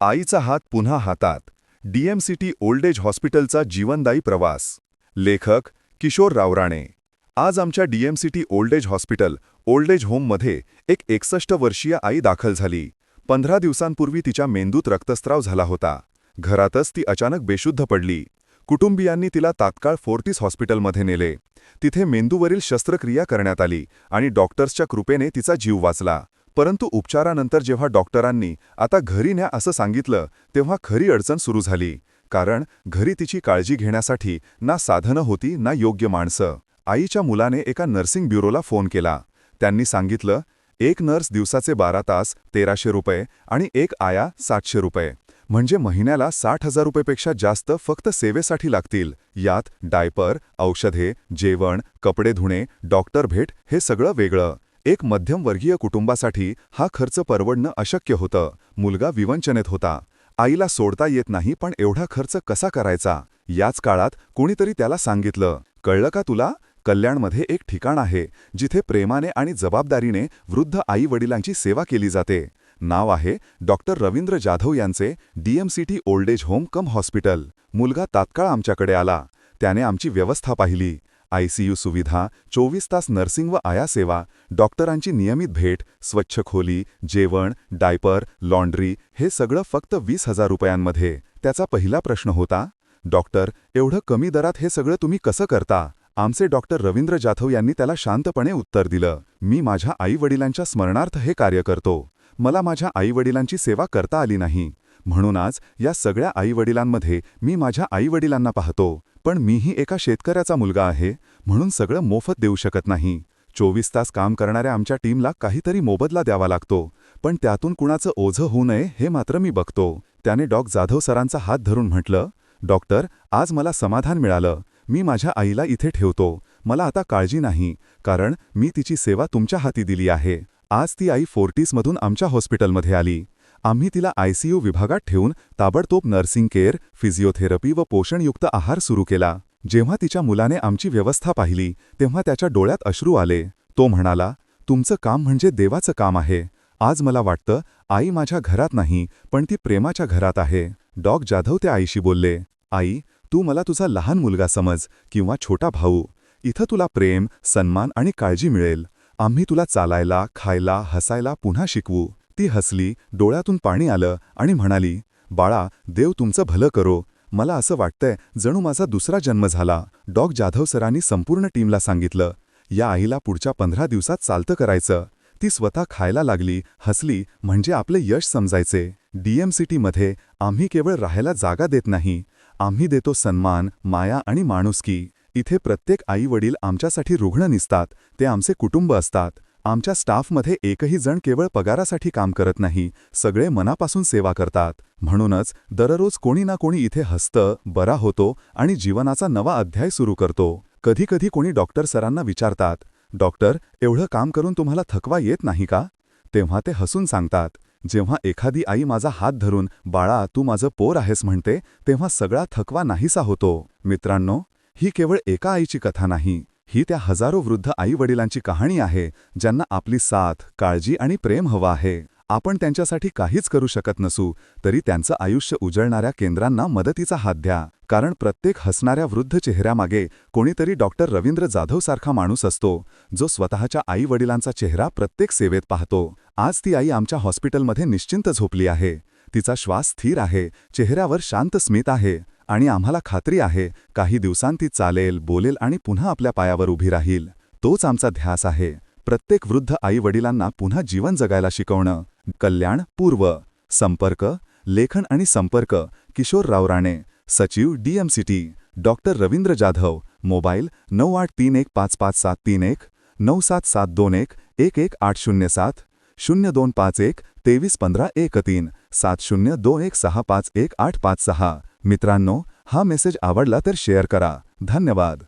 आईचा हात पुन्हा हातात. डीएमसीटी ओल्ड एज हॉस्पिटलचा जीवनदायी प्रवास. लेखक किशोर रावराणे. आज आमच्या DMCT old age hospital old age होममध्ये एक एकसष्ट वर्षीय आई दाखल झाली. पंधरा दिवसांपूर्वी तिच्या मेंदूत रक्तस्त्राव झाला होता. घरातच ती अचानक बेशुद्ध पडली. कुटुंबियांनी तिला तात्काळ फोर्टिस हॉस्पिटलमध्ये नेले. तिथे मेंदूवरील शस्त्रक्रिया करण्यात आली आणि डॉक्टर्सच्या कृपेने तिचा जीव वाचला. परंतु उपचारानंतर जेव्हा डॉक्टरांनी आता घरी न्या असं सांगितलं तेव्हा खरी अडचण सुरू झाली. कारण घरी तिची काळजी घेण्यासाठी ना साधनं होती ना योग्य माणसं. आईच्या मुलाने एका नर्सिंग ब्युरोला फोन केला. त्यांनी सांगितलं एक नर्स दिवसाचे बारा तास तेराशे रुपये आणि एक आया सातशे रुपये. म्हणजे महिन्याला साठ हजार रुपयेपेक्षा जास्त फक्त सेवेसाठी लागतील. यात डायपर औषधे जेवण कपडे धुणे डॉक्टर भेट हे सगळं वेगळं. एक मध्यमवर्गीय कुटुंबासाठी हा खर्च परवडणं अशक्य होतं. मुलगा विवंचनेत होता. आईला सोडता येत नाही पण एवढा खर्च कसा करायचा? याच काळात कोणीतरी त्याला सांगितलं. कळलं का तुला? कल्याणमध्ये एक ठिकाण आहे जिथे प्रेमाने आणि जबाबदारीने वृद्ध आई वडिलांची सेवा केली जाते. नाव आहे डॉक्टर रवींद्र जाधव यांचे DMCT old age home cum hospital. मुलगा तात्काळ आमच्याकडे आला. त्याने आमची व्यवस्था पाहिली. आयसीयू सुविधा चोवीस तास नर्सिंग व आया सेवा डॉक्टरांची नियमित भेट स्वच्छ खोली जेवण डायपर लॉन्ड्री हे सगळं फक्त वीस हजार रुपयांमध्ये. त्याचा पहिला प्रश्न होता डॉक्टर एवढं कमी दरात हे सगळं तुम्ही कसं करता? आमचे डॉक्टर रवींद्र जाधव यांनी त्याला शांतपणे उत्तर दिलं मी माझ्या आईवडिलांच्या स्मरणार्थ हे कार्य करतो. मला माझ्या आईवडिलांची सेवा करता आली नाही. म्हणून आज या सगळ्या आईवडिलांमध्ये मी माझ्या आईवडिलांना पाहतो. पण मीही एका शेतकऱ्याचा मुलगा आहे म्हणून सगळं मोफत देऊ शकत नाही. चोवीस तास काम करणाऱ्या आमच्या टीमला काहीतरी मोबदला द्यावा लागतो पण त्यातून कुणाचं ओझं होऊ नये हे मात्र मी बघतो. त्याने डॉक जाधव सरांचा हात धरून म्हटलं डॉक्टर आज मला समाधान मिळालं. मी माझ्या आईला इथे ठेवतो. मला आता काळजी नाही कारण मी तिची सेवा तुमच्या हाती दिली आहे. आज ती आई फोर्टीसमधून आमच्या हॉस्पिटलमध्ये आली. आम्ही तिला आयसीयू विभागात ठेवून ताबडतोब नर्सिंग केअर फिजिओथेरपी व पोषणयुक्त आहार सुरू केला. जेव्हा तिच्या मुलाने आमची व्यवस्था पाहिली तेव्हा त्याच्या डोळ्यात अश्रू आले. तो म्हणाला तुमचं काम म्हणजे देवाचं काम आहे. आज मला वाटतं आई माझ्या घरात नाही पण ती प्रेमाच्या घरात आहे. डॉग जाधव त्या आईशी बोलले आई तू मला तुझा लहान मुलगा समज किंवा छोटा भाऊ. इथं तुला प्रेम सन्मान आणि काळजी मिळेल. आम्ही तुला चालायला खायला हसायला पुन्हा शिकवू. ती हसली डोळ्यातून पाणी आलं आणि म्हणाली बाळा देव तुमचं भलं करो. मला असं वाटतंय जणू माझा दुसरा जन्म झाला. डॉग जाधव सरांनी संपूर्ण टीमला सांगितलं. या आईला पुढच्या पंधरा दिवसात चालतं करायचं. ती स्वतः खायला लागली हसली म्हणजे आपले यश समजायचे. डीएमसीटीमध्ये आम्ही केवळ राहायला जागा देत नाही. आम्ही देतो सन्मान माया आणि माणुसकी. इथे प्रत्येक आई वडील आमच्यासाठी रुग्ण निसतात. ते आमचे कुटुंब असतात. आमच्या स्टाफमध्ये एकही जण केवळ पगारासाठी काम करत नाही सगळे मनापासून सेवा करतात. म्हणूनच दररोज कोणी ना कोणी इथे हसतं बरा होतो आणि जीवनाचा नवा अध्याय सुरू करतो. कधीकधी कोणी डॉक्टर सरांना विचारतात डॉक्टर एवढं काम करून तुम्हाला थकवा येत नाही का? तेव्हा ते हसून सांगतात जेव्हा एखादी आई माझा हात धरून बाळा तू माझं पोर आहेस म्हणते तेव्हा सगळा थकवा नाहीसा होतो. मित्रांनो ही केवळ एका आईची कथा नाही. ही त्या हजारो वृद्ध आईवडिलांची कहाणी आहे ज्यांना आपली साथ काळजी आणि प्रेम हवं आहे. आपण त्यांच्यासाठी काहीच करू शकत नसू तरी त्यांचं आयुष्य उजळणाऱ्या केंद्रांना मदतीचा हात द्या. कारण प्रत्येक हसणाऱ्या वृद्ध चेहऱ्यामागे कोणीतरी डॉक्टर रवींद्र जाधवसारखा माणूस असतो जो स्वतःच्या आईवडिलांचा चेहरा प्रत्येक सेवेत पाहतो. आज ती आई आमच्या हॉस्पिटलमध्ये निश्चिंत झोपली आहे. तिचा श्वास स्थिर आहे चेहऱ्यावर शांत स्मित आहे. आणि आम्हाला खात्री आहे काही दिवसांत ती चालेल बोलेल आणि पुन्हा आपल्या पायावर उभी राहील. तोच आमचा ध्यास आहे. प्रत्येक वृद्ध आई वडिलांना पुन्हा जीवन जगायला शिकवणं. कल्याण पूर्व. संपर्क लेखन आणि संपर्क किशोर रावराणे. सचिव DMCT doctor Ravindra Jadhav. Mobile नऊ आठ तीन एक पाच पाच सात तीन एक नऊ सात सात दोन एक एक एक आठ शून्य सात शून्य दोन पाच एक तेवीस पंधरा एक तीन सात शून्य दोन एक सहा पाच एक आठ पाच सहा. मित्रांनो हा मेसेज आवडला तर शेअर करा. धन्यवाद.